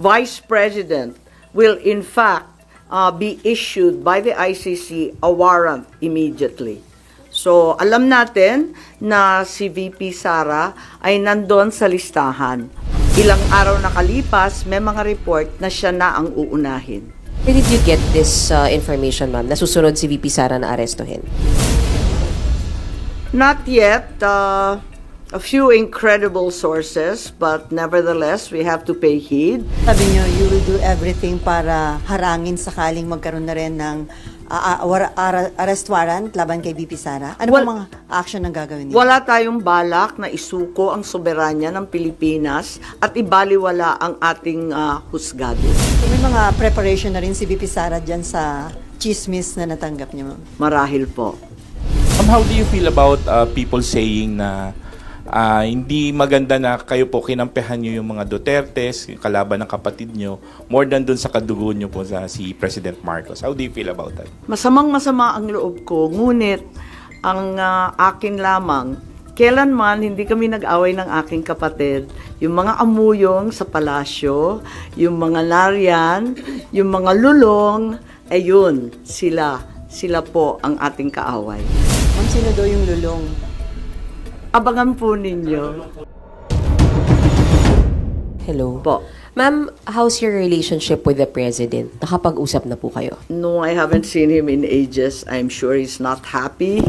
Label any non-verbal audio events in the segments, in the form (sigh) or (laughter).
Vice President will in fact uh, be issued by the ICC a warrant immediately. So, alam natin na si VP Sara ay nandun sa listahan. Ilang araw nakalipas, may mga report na siya na ang uunahin. Where did you get this uh, information, ma'am? Nasusunod si VP Sara na arestuhin. Not yet. Uh, a few incredible sources, but nevertheless, we have to pay heed. Sabi niyo, you will do everything para harangin sakaling magkaroon na rin ng ah, war- ara- arrest warrant laban kay BP Sara. Ano Well- mga action ang gagawin niyo? Wala tayong balak na isuko ang soberanya ng Pilipinas at ibaliwala ang ating uh, husgado. May mga preparation na rin si BP Sara dyan sa chismis na natanggap niyo, ma'am. Marahil po. Um, how do you feel about uh, people saying na ah, hindi maganda na kayo po kinampehan nyo yung mga Dutertes, yung kalaban ng kapatid nyo, more than dun sa kadugo nyo po sa si President Marcos. How do you feel about that? Masamang masama ang loob ko, ngunit ang ah, akin lamang, kailanman hindi kami nag-away ng aking kapatid. Yung mga amuyong sa palasyo, yung mga nariyan, yung mga lulong, ayun, sila, sila po ang ating kaaway. Ma'am, sino daw yung lulong? Abangan po ninyo. Hello. Po. Ma'am, how's your relationship with the President? Nakapag-usap na po kayo. No, I haven't seen him in ages. I'm sure he's not happy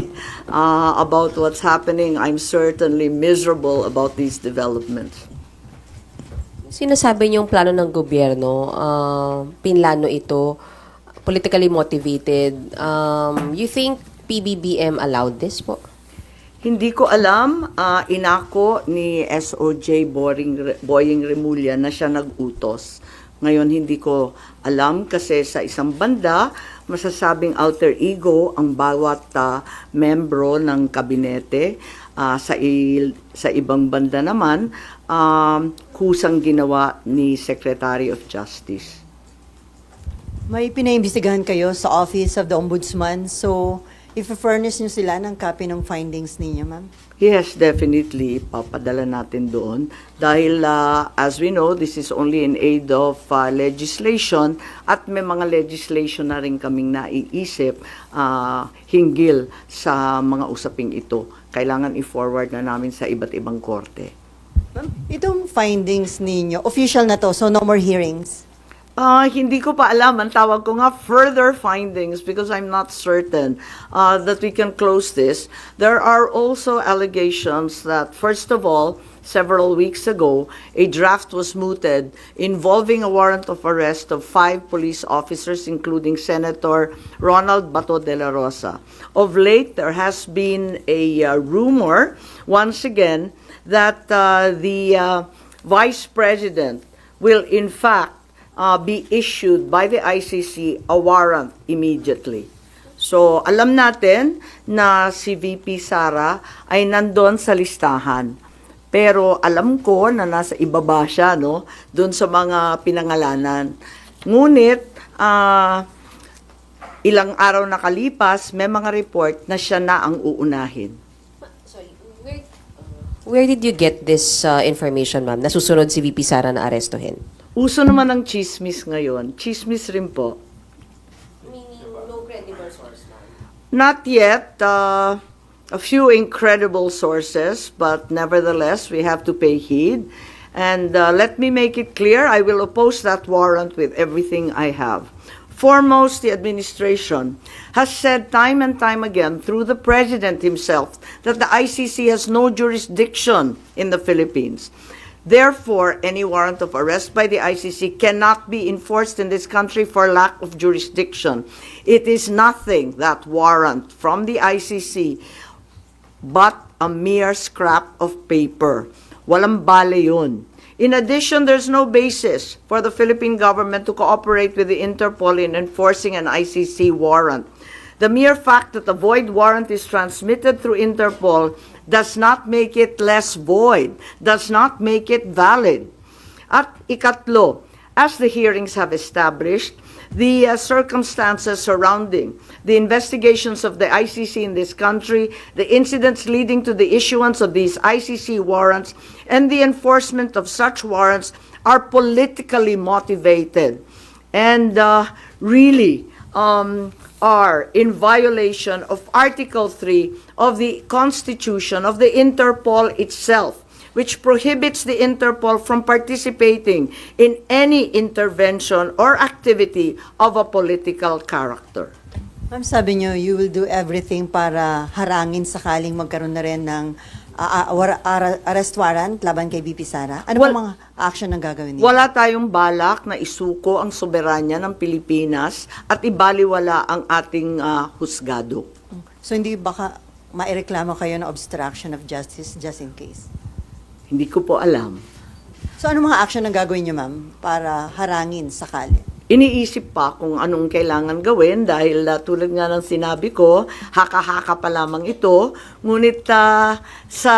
uh, about what's happening. I'm certainly miserable about these developments. Sinasabi niyong plano ng gobyerno, uh, pinlano ito, politically motivated. Um, you think PBBM allowed this po? Hindi ko alam, ah, inako ni SOJ Boring, Boying Remulla na siya nag-utos. Ngayon hindi ko alam kasi sa isang banda, masasabing alter ego ang bawat ah, membro ng kabinete. Ah, sa, il- sa ibang banda naman, um, kusang ginawa ni Secretary of Justice. May pinaimbestigahan kayo sa Office of the Ombudsman. So, if-furnish niyo sila ng copy ng findings ninyo, ma'am? Yes, definitely. Papadala natin doon. Dahil, uh, as we know, this is only in aid of uh, legislation at may mga legislation na rin kaming naiisip uh, hinggil sa mga usaping ito. Kailangan i-forward na namin sa iba't ibang korte. Ma'am, itong findings ninyo, official na to, so no more hearings. Ah, hindi ko pa alam. Ang tawag ko nga further findings because I'm not certain uh, that we can close this. There are also allegations that, first of all, several weeks ago, a draft was mooted involving a warrant of arrest of five police officers, including Senator Ronald Bato de la Rosa. Of late, there has been a uh, rumor, once again, that uh, the uh, Vice President will in fact uh, be issued by the ICC a warrant immediately. So, alam natin na si VP Sara ay nandun sa listahan. Pero alam ko na nasa ibaba siya, no? Doon sa mga pinangalanan. Ngunit, ah, ilang araw nakalipas, may mga report na siya na ang uunahin. Where did you get this uh, information, ma'am? Nasusunod si VP Sara na arestuhin. Uso naman ng chismis ngayon. Chismis rin po. Meaning, no credible source, ma'am. Not yet. Uh, a few incredible sources, but nevertheless, we have to pay heed. And uh, let me make it clear I will oppose that warrant with everything I have. Foremost, the administration has said time and time again through the president himself that the ICC has no jurisdiction in the Philippines. Therefore, any warrant of arrest by the ICC cannot be enforced in this country for lack of jurisdiction. It is nothing, that warrant from the ICC, but a mere scrap of paper. Walang bale yun. In addition, there's no basis for the Philippine government to cooperate with the Interpol in enforcing an ICC warrant. The mere fact that a void warrant is transmitted through Interpol does not make it less void, does not make it valid. At ikatlo, as the hearings have established, the uh, circumstances surrounding the investigations of the ICC in this country, the incidents leading to the issuance of these ICC warrants, and the enforcement of such warrants are politically motivated and uh, really um, are in violation of Article 3 of the Constitution of the Interpol itself, which prohibits the Interpol from participating in any intervention or activity of a political character. Ma'am, sabi niyo, you will do everything para harangin sakaling magkaroon na rin ng ah, war- ara- arrest warrant laban kay BP Sara. Ano ba mga action ang gagawin niyo? Wala tayong balak na isuko ang soberanya ng Pilipinas at ibaliwala ang ating ah, husgado. So hindi baka maireklamo kayo ng obstruction of justice just in case? Hindi ko po alam. So ano mga action ang gagawin niyo, ma'am, para harangin sakali? Iniisip pa kung anong kailangan gawin dahil ah, tulad nga ng sinabi ko, haka-haka pa lamang ito. Ngunit ah, sa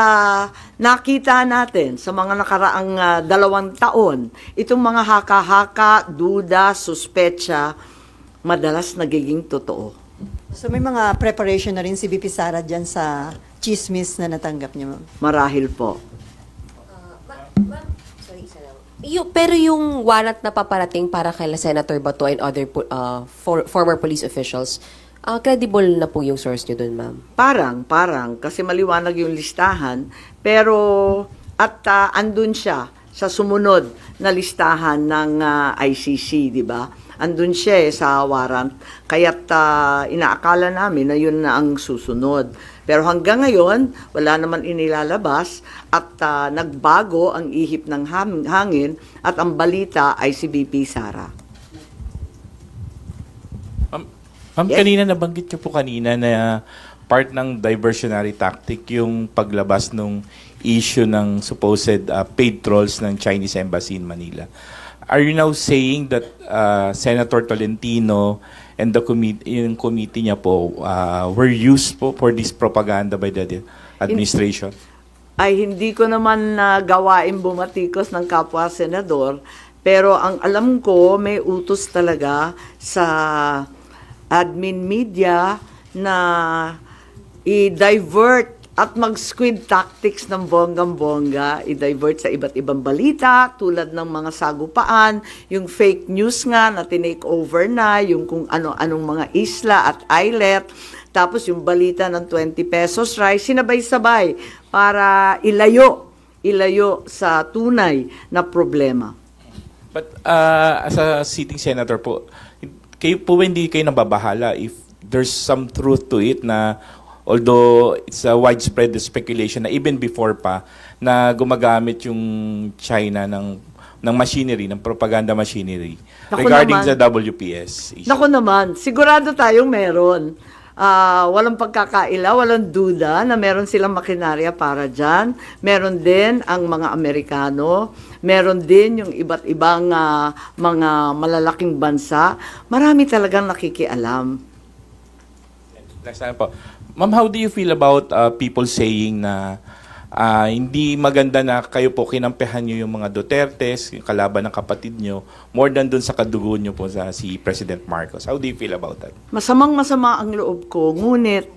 nakita natin sa mga nakaraang ah, dalawang taon, itong mga haka-haka, duda, suspecha, madalas nagiging totoo. So may mga preparation na rin si BP Sara dyan sa chismis na natanggap niyo, ma'am? Marahil po. Sorry, isa lang. Yung, pero yung warrant na paparating para kay Senator Bato and other po- uh, for, former police officials, uh, credible na po yung source nyo dun, ma'am. Parang, parang, kasi maliwanag yung listahan, pero at ah, andun siya sa sumunod na listahan ng ah, ICC, di ba? Andun siya eh, sa warrant. Kaya't ah, inaakala namin na yun na ang susunod. Pero hanggang ngayon, wala naman inilalabas at ah, nagbago ang ihip ng hangin at ang balita ay si BP Sara. Ma'am, ma'am, Yes. kanina nabanggit niyo po kanina na part ng diversionary tactic yung paglabas ng issue ng supposed uh, paid trolls ng Chinese Embassy in Manila. Are you now saying that uh, Senator Tolentino and the committee, yung committee niya po uh, were used po for this propaganda by the administration? ay hindi ko naman na gawain bumatikos ng kapwa senador, pero ang alam ko may utos talaga sa admin media na i-divert at mag-squid tactics ng bonggang-bongga, i-divert sa iba't ibang balita, tulad ng mga sagupaan, yung fake news nga na tinake over na, yung kung ano-anong mga isla at islet, tapos yung balita ng 20 pesos rice, sinabay-sabay para ilayo, ilayo sa tunay na problema. But uh, as a sitting senator po, kayo po hindi kayo nababahala if there's some truth to it na although it's a widespread speculation na even before pa na gumagamit yung China ng ng machinery, ng propaganda machinery Naku regarding naman. sa WPS issue. Nako naman, sigurado tayong meron. Ah, walang pagkakaila, walang duda na meron silang makinarya para dyan. Meron din ang mga Amerikano, meron din yung iba't ibang ah, mga malalaking bansa. Marami talagang nakikialam. Next time po. Ma'am, how do you feel about uh, people saying na ah, hindi maganda na kayo po kinampihan nyo yung mga Dutertes, yung kalaban ng kapatid nyo, more than dun sa kadugo nyo po sa si President Marcos. How do you feel about that? Masamang masama ang loob ko, ngunit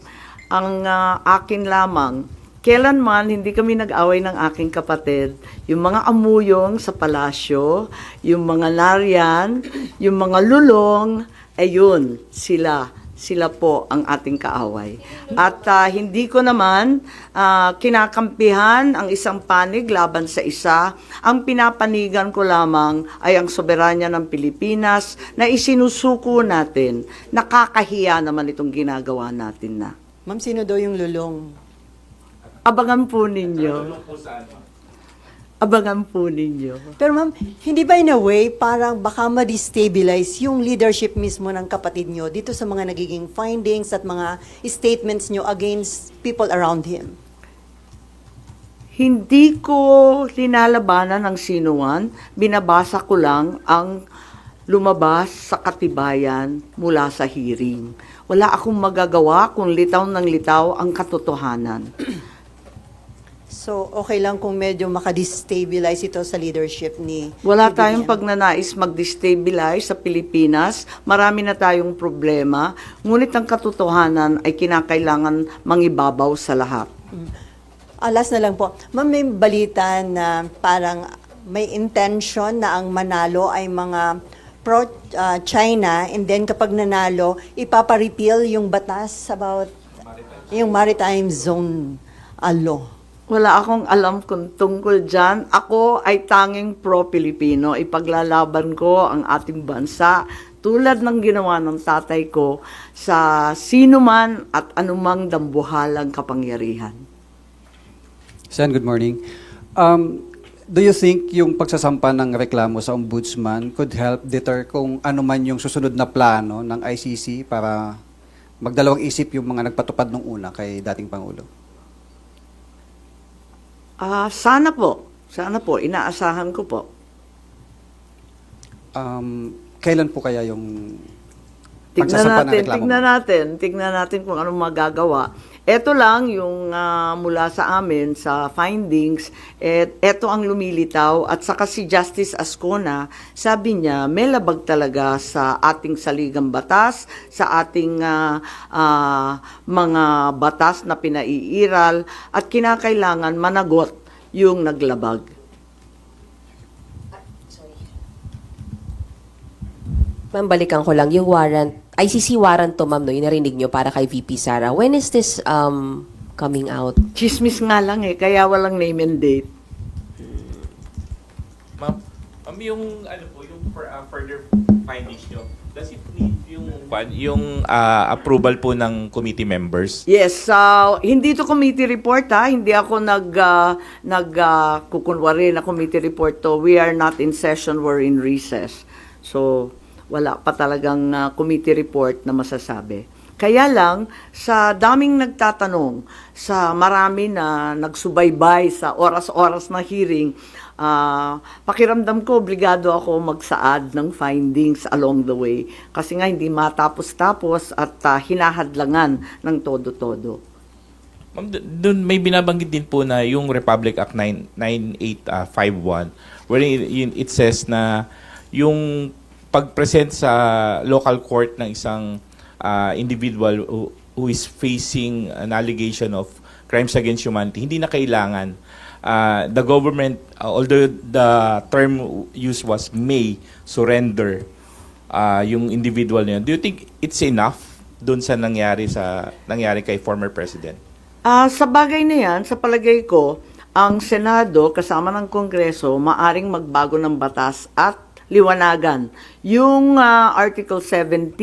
ang ah, akin lamang, kailanman hindi kami nag-away ng aking kapatid. Yung mga amuyong sa palasyo, yung mga nariyan, yung mga lulong, ayun, sila sila po ang ating kaaway. At ah, hindi ko naman ah, kinakampihan ang isang panig laban sa isa. Ang pinapanigan ko lamang ay ang soberanya ng Pilipinas na isinusuko natin. Nakakahiya naman itong ginagawa natin na. Ma'am, sino daw yung lulong? Abangan po ninyo. Abangan po ninyo. Pero ma'am, hindi ba in a way parang baka ma-destabilize yung leadership mismo ng kapatid nyo dito sa mga nagiging findings at mga statements nyo against people around him? Hindi ko linalabanan ng sinuman, binabasa ko lang ang lumabas sa katibayan mula sa hearing. Wala akong magagawa kung litaw ng litaw ang katotohanan. So, okay lang kung medyo makadestabilize ito sa leadership ni Wala ni tayong pagnanais mag-destabilize sa Pilipinas. Marami na tayong problema. Ngunit ang katotohanan ay kinakailangan mangibabaw sa lahat. Ah, last na lang po. Ma'am, may balita na parang may intention na ang manalo ay mga pro-China and then kapag nanalo, ipapa-repeal yung batas about yung maritime zone uh, law. Wala akong alam kung tungkol dyan. Ako ay tanging pro-Pilipino. Ipaglalaban ko ang ating bansa tulad ng ginawa ng tatay ko sa sino man at anumang dambuhalang kapangyarihan. Sen, good morning. Um, do you think yung pagsasampa ng reklamo sa ombudsman could help deter kung ano man yung susunod na plano ng ICC para magdalawang isip yung mga nagpatupad nung una kay dating Pangulo? Ah, sana po. Sana po. Inaasahan ko po. Um, kailan po kaya yung Tignan pagsasampa ng natin, reklamo? tignan natin, tignan natin kung anong magagawa. Ito lang yung ah, mula sa amin sa findings, et ito ang lumilitaw at saka si Justice Ascona, sabi niya may labag talaga sa ating saligang batas, sa ating ah, ah, mga batas na pinaiiral at kinakailangan managot yung naglabag. Ma'am, balikan ko lang. Yung warrant, ICC warrant to, ma'am, no, yung narinig nyo para kay VP Sara. When is this um, coming out? Chismis nga lang eh, kaya walang name and date. Ma'am, ma'am yung ano po, yung for, uh, further findings nyo, does it need yung yung uh, approval po ng committee members? Yes, so hindi to committee report ha, hindi ako nag uh, nag uh, kukunwari na committee report to. We are not in session, we're in recess. So wala pa talagang uh, committee report na masasabi. Kaya lang, sa daming nagtatanong, sa marami na nagsubaybay sa oras-oras na hearing, ah, pakiramdam ko, obligado ako magsaad ng findings along the way. Kasi nga hindi matapos-tapos at ah, hinahadlangan ng todo-todo. Ma'am, d- dun may binabanggit din po na yung Republic Act 9, 9851 wherein it says na yung pag-present sa local court ng isang ah, individual who, who is facing an allegation of crimes against humanity, hindi na kailangan ah, the government, ah, although the term used was may surrender ah, yung individual na yun, do you think it's enough dun sa nangyari sa nangyari kay former president? Ah, sa bagay na yan, sa palagay ko, ang Senado kasama ng Kongreso maaring magbago ng batas at liwanagan yung ah, Article 17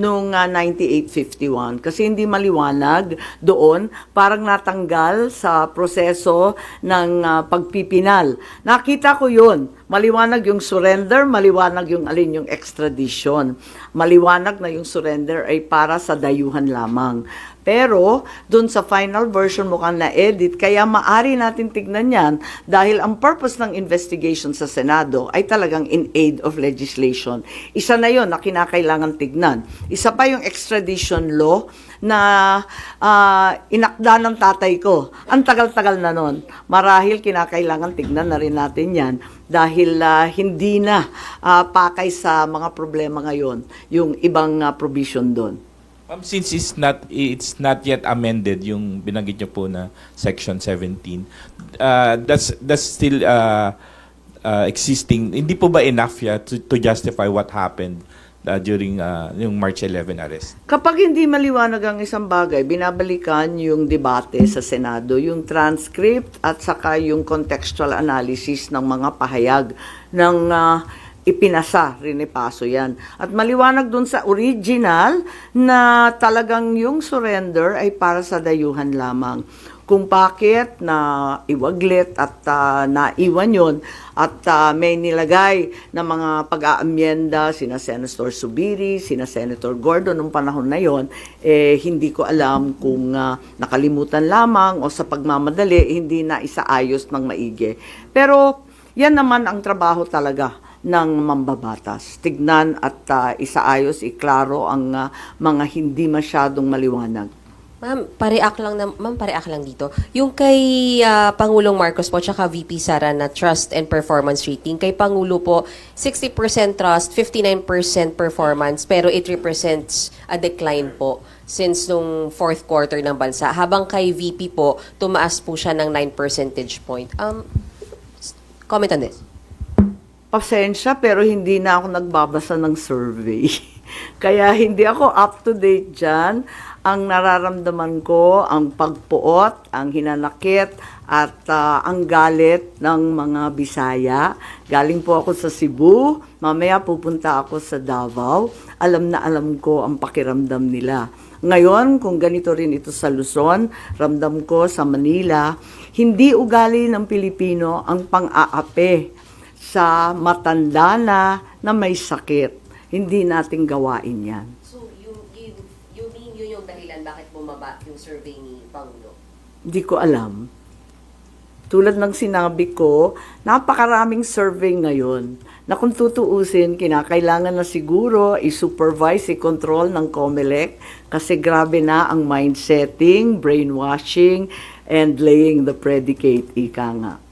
nung ah, 9851 kasi hindi maliwanag doon parang natanggal sa proseso ng ah, pagpipinal. Nakita ko yun. Maliwanag yung surrender, maliwanag yung alin yung extradition. Maliwanag na yung surrender ay para sa dayuhan lamang. Pero, dun sa final version mukhang na-edit, kaya maari natin tignan yan dahil ang purpose ng investigation sa Senado ay talagang in aid of legislation. Isa na yon na kinakailangan tignan. Isa pa yung extradition law na ah, inakda ng tatay ko. Ang tagal-tagal na nun. Marahil kinakailangan tignan na rin natin yan dahil ah, hindi na ah, pakay sa mga problema ngayon yung ibang ah, provision doon. Ma'am, since it's not it's not yet amended yung binanggit niyo po na section 17. Uh, that's that's still uh, uh, existing. Hindi po ba enough yeah, to, to justify what happened uh, during uh, yung March 11 arrest? Kapag hindi maliwanag ang isang bagay, binabalikan yung debate sa Senado, yung transcript at saka yung contextual analysis ng mga pahayag ng ah, ipinasa, rinipaso yan. At maliwanag dun sa original na talagang yung surrender ay para sa dayuhan lamang. Kung bakit na iwaglit at ah, naiwan yon at ah, may nilagay na mga pag-aamyenda sina Senator Subiri, sina Senator Gordon nung panahon na yon, eh, hindi ko alam kung ah, nakalimutan lamang o sa pagmamadali hindi na isaayos ng maigi. Pero yan naman ang trabaho talaga ng mambabatas. Tignan at ah, isaayos, iklaro ang ah, mga hindi masyadong maliwanag. Ma'am, pareak lang na, ma'am, pareak lang dito. Yung kay ah, Pangulong Marcos po tsaka VP Sara na trust and performance rating, kay Pangulo po 60% trust, 59% performance, pero it represents a decline po since nung fourth quarter ng bansa. Habang kay VP po, tumaas po siya ng 9 percentage point. Um, Comment on this. Pasensya, pero hindi na ako nagbabasa ng survey. (laughs) Kaya hindi ako up to date dyan. Ang nararamdaman ko, ang pagpuot, ang hinanakit, at ah, ang galit ng mga Bisaya. Galing po ako sa Cebu, mamaya pupunta ako sa Davao. Alam na alam ko ang pakiramdam nila. Ngayon, kung ganito rin ito sa Luzon, ramdam ko sa Manila, hindi ugali ng Pilipino ang pang-aape sa matanda na na may sakit. Hindi natin gawain yan. So, you, you, you mean yun yung dahilan bakit bumaba yung survey ni Pangulo? Hindi ko alam. Tulad ng sinabi ko, napakaraming survey ngayon na kung tutuusin, kinakailangan na siguro i-supervise, i-control ng COMELEC kasi grabe na ang mind setting, brainwashing, and laying the predicate, ika nga.